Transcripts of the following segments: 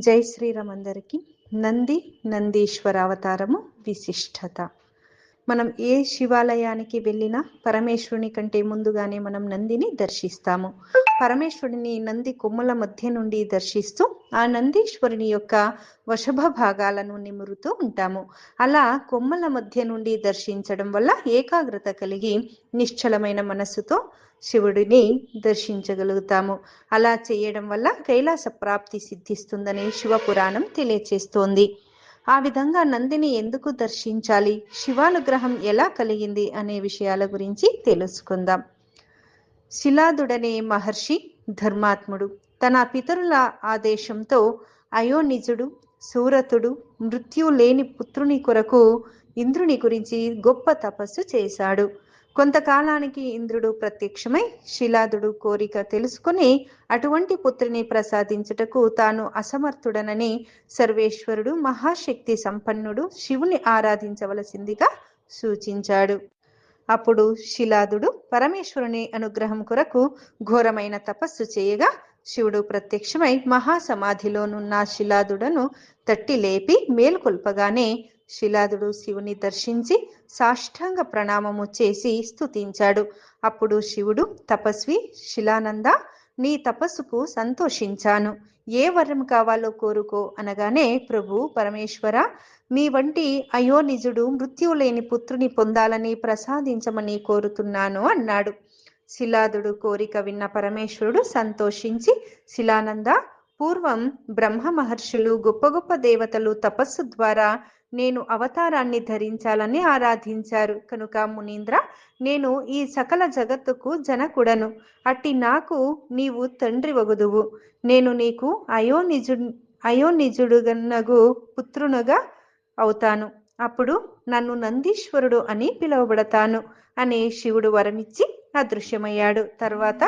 జై శ్రీరామ్ అందరికీ. నంది నందీశ్వర అవతారము విశిష్టత. మనం ఏ శివాలయానికి వెళ్ళినా పరమేశ్వరుని కంటే ముందుగానే మనం నందిని దర్శిస్తాము. పరమేశ్వరుని నంది కొమ్ముల మధ్య నుండి దర్శిస్తూ ఆ నందీశ్వరుని యొక్క వశభ భాగాలను నిమురుతూ ఉంటాము. అలా కొమ్మల మధ్య నుండి దర్శించడం వల్ల ఏకాగ్రత కలిగి నిశ్చలమైన మనస్సుతో శివుడిని దర్శించగలుగుతాము. అలా చేయడం వల్ల కైలాస ప్రాప్తి సిద్ధిస్తుందని శివపురాణం తెలియచేస్తోంది. ఆ విధంగా నందిని ఎందుకు దర్శించాలి? శివానుగ్రహం ఎలా కలిగింది అనే విషయాల గురించి తెలుసుకుందాం. శిలాదుడనే మహర్షి ధర్మాత్ముడు. తన పితరుల ఆదేశంతో అయోనిజుడు సూరతుడు మృత్యు లేని పుత్రుని కొరకు ఇంద్రుని గురించి గొప్ప తపస్సు చేశాడు. కొంతకాలానికి ఇంద్రుడు ప్రత్యక్షమై శిలాదుడు కోరిక తెలుసుకుని అటువంటి పుత్రిని ప్రసాదించుటకు తాను అసమర్థుడనని సర్వేశ్వరుడు మహాశక్తి సంపన్నుడు శివుని ఆరాధించవలసిందిగా సూచించాడు. అప్పుడు శిలాదుడు పరమేశ్వరుని అనుగ్రహం కొరకు ఘోరమైన తపస్సు చేయగా శివుడు ప్రత్యక్షమై మహాసమాధిలోనున్న శిలాదుడను తట్టి లేపి మేల్కొల్పగానే శిలాదుడు శివుని దర్శించి సాష్టాంగ ప్రణామము చేసి స్తుతించాడు. అప్పుడు శివుడు తపస్వి శిలానంద నీ తపస్సుకు సంతోషించాను. ఏ వరం కావాలో కోరుకో అనగానే ప్రభు పరమేశ్వర మీ వంటి అయోనిజుడు మృత్యువు లేని పుత్రుని పొందాలని ప్రసాదించమని కోరుతున్నాను అన్నాడు. శిలాదుడు కోరిక విన్న పరమేశ్వరుడు సంతోషించి శిలానంద పూర్వం బ్రహ్మ మహర్షులు గొప్ప గొప్ప దేవతలు తపస్సు ద్వారా నేను అవతారాన్ని ధరించాలని ఆరాధించారు. కనుక మునీంద్ర నేను ఈ సకల జగత్తుకు జనకుడను. అట్టి నాకు నీవు తండ్రి వగుదువు. నేను నీకు అయోనిజు అయోనిజుడుగన్నగు పుత్రునుగా అవుతాను. అప్పుడు నన్ను నందీశ్వరుడు అని పిలువబడతాను. అని శివుడు వరమిచ్చి అదృశ్యమయ్యాడు తర్వాత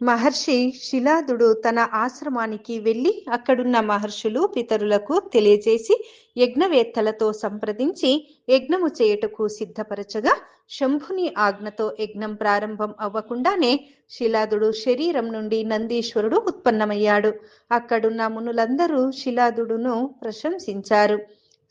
మహర్షి శిలాదుడు తన ఆశ్రమానికి వెళ్ళి అక్కడున్న మహర్షులు పితరులకు తెలియజేసి యజ్ఞవేత్తలతో సంప్రదించి యజ్ఞము చేయుటకు సిద్ధపరచగా శంభుని ఆజ్ఞతో యజ్ఞం ప్రారంభం అవ్వకుండానే శిలాదుడు శరీరం నుండి నందీశ్వరుడు ఉత్పన్నమయ్యాడు. అక్కడున్న మునులందరూ శిలాదుడును ప్రశంసించారు.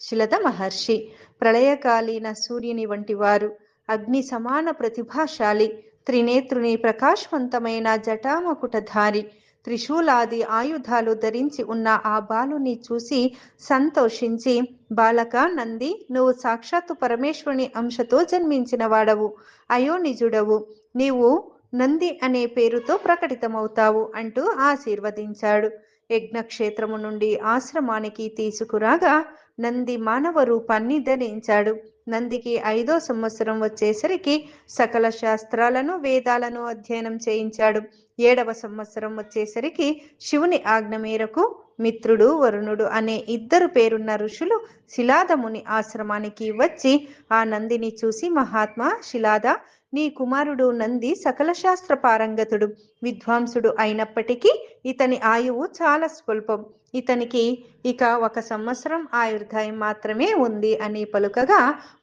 శిలద మహర్షి ప్రళయకాలీన సూర్యుని వంటి వారు అగ్ని సమాన ప్రతిభాశాలి త్రినేత్రుని ప్రకాశవంతమైన జటామకుటధారి త్రిశూలాది ఆయుధాలు ధరించి ఉన్న ఆ బాలుని చూసి సంతోషించి బాలక నంది నువ్వు సాక్షాత్తు పరమేశ్వరుని అంశతో జన్మించిన వాడవు అయోనిజుడవు. నీవు నంది అనే పేరుతో ప్రకటితమవుతావు అంటూ ఆశీర్వదించాడు. యజ్ఞక్షేత్రము నుండి ఆశ్రమానికి తీసుకురాగా నంది మానవ రూపాన్ని ధరించాడు. నందికి ఐదో సంవత్సరం వచ్చేసరికి సకల శాస్త్రాలను వేదాలను అధ్యయనం చేయించాడు. ఏడవ సంవత్సరం వచ్చేసరికి శివుని ఆజ్ఞ మేరకు మిత్రుడు వరుణుడు అనే ఇద్దరు పేరున్న ఋషులు శిలాదముని ఆశ్రమానికి వచ్చి ఆ నందిని చూసి మహాత్మా శిలాద నీ కుమారుడు నంది సకల శాస్త్ర పారంగతుడు. విద్వాంసుడు అయినప్పటికీ ఇతని ఆయువు చాలా స్వల్పం. ఇతనికి ఇక ఒక సంవత్సరం ఆయుర్దాయం మాత్రమే ఉంది అని పలుకగా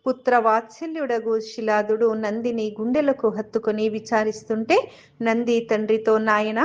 పుత్రవాత్సల్యుడగు శిలాదుడు నందిని గుండెలకు హత్తుకొని విచారిస్తుంటే నంది తండ్రితో నాయన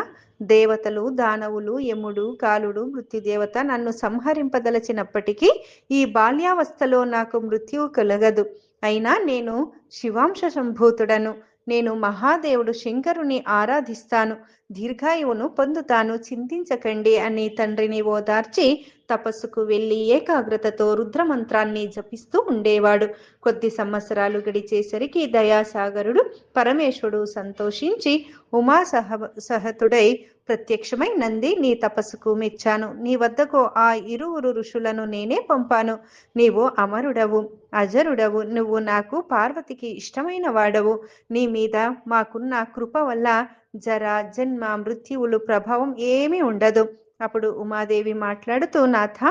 దేవతలు దానవులు యముడు కాలుడు మృత్యుదేవత నన్ను సంహరింపదలచినప్పటికీ ఈ బాల్యావస్థలో నాకు మృత్యువు కలగదు. అయినా నేను శివాంశ సంభూతుడను నేను మహాదేవుడు శంకరుని ఆరాధిస్తాను. దీర్ఘాయువును పొందుతాను. చింతించకండి అని తండ్రిని ఓదార్చి తపస్సుకు వెళ్ళి ఏకాగ్రతతో రుద్రమంత్రాన్ని జపిస్తూ ఉండేవాడు. కొద్ది సంవత్సరాలు గడిచేసరికి దయాసాగరుడు పరమేశ్వరుడు సంతోషించి ఉమా సహ సహతుడై ప్రత్యక్షమై నంది నీ తపస్సుకు మెచ్చాను. నీ వద్దకు ఆ ఇరువురు ఋషులను నేనే పంపాను. నీవు అమరుడవు అజరుడవు. నువ్వు నాకు పార్వతికి ఇష్టమైన వాడవు. నీ మీద మాకున్న కృప వల్ల జర జన్మ మృత్యువులు ప్రభావం ఏమీ ఉండదు అప్పుడు ఉమాదేవి మాట్లాడుతూ నాథ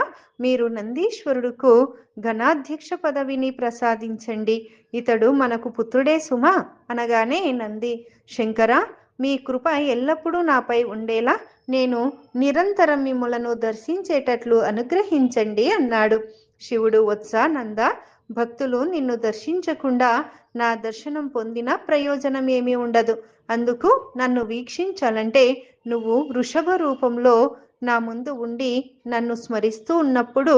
మీరు నందీశ్వరుడుకు ఘనాధ్యక్ష పదవిని ప్రసాదించండి. ఇతడు మనకు పుత్రుడే సుమా అనగానే నంది శంకర మీ కృప ఎల్లప్పుడూ నాపై ఉండేలా నేను నిరంతరం మిమ్మలను దర్శించేటట్లు అనుగ్రహించండి అన్నాడు. శివుడు వత్సానంద భక్తులు నిన్ను దర్శించకుండా నా దర్శనం పొందిన ప్రయోజనం ఏమీ ఉండదు. అందుకు నన్ను వీక్షించాలంటే నువ్వు వృషభ రూపంలో నా ముందు ఉండి నన్ను స్మరిస్తూ ఉన్నప్పుడు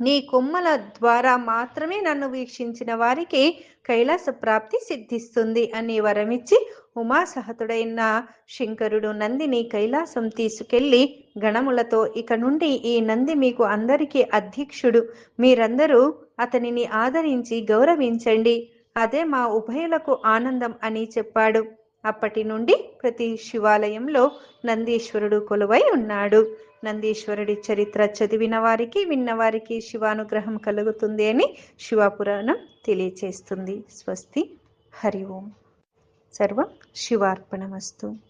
నీ కొమ్మల ద్వారా మాత్రమే నన్ను వీక్షించిన వారికి కైలాస ప్రాప్తి సిద్ధిస్తుంది అని వరమిచ్చి ఉమాసహతుడైన శంకరుడు నందిని కైలాసం తీసుకెళ్ళి గణములతో ఇక నుండి ఈ నంది మీకు అందరికీ అధ్యక్షుడు. మీరందరూ అతనిని ఆదరించి గౌరవించండి. అదే మా ఉభయులకు ఆనందం అని చెప్పాడు. అప్పటి నుండి ప్రతి శివాలయంలో నందీశ్వరుడు కొలువై ఉన్నాడు. నందీశ్వరుడి చరిత్ర చదివిన వారికి విన్నవారికి శివానుగ్రహం కలుగుతుంది అని శివపురాణం తెలియచేస్తుంది. స్వస్తి. హరి ఓం. సర్వం శివార్పణమస్తు.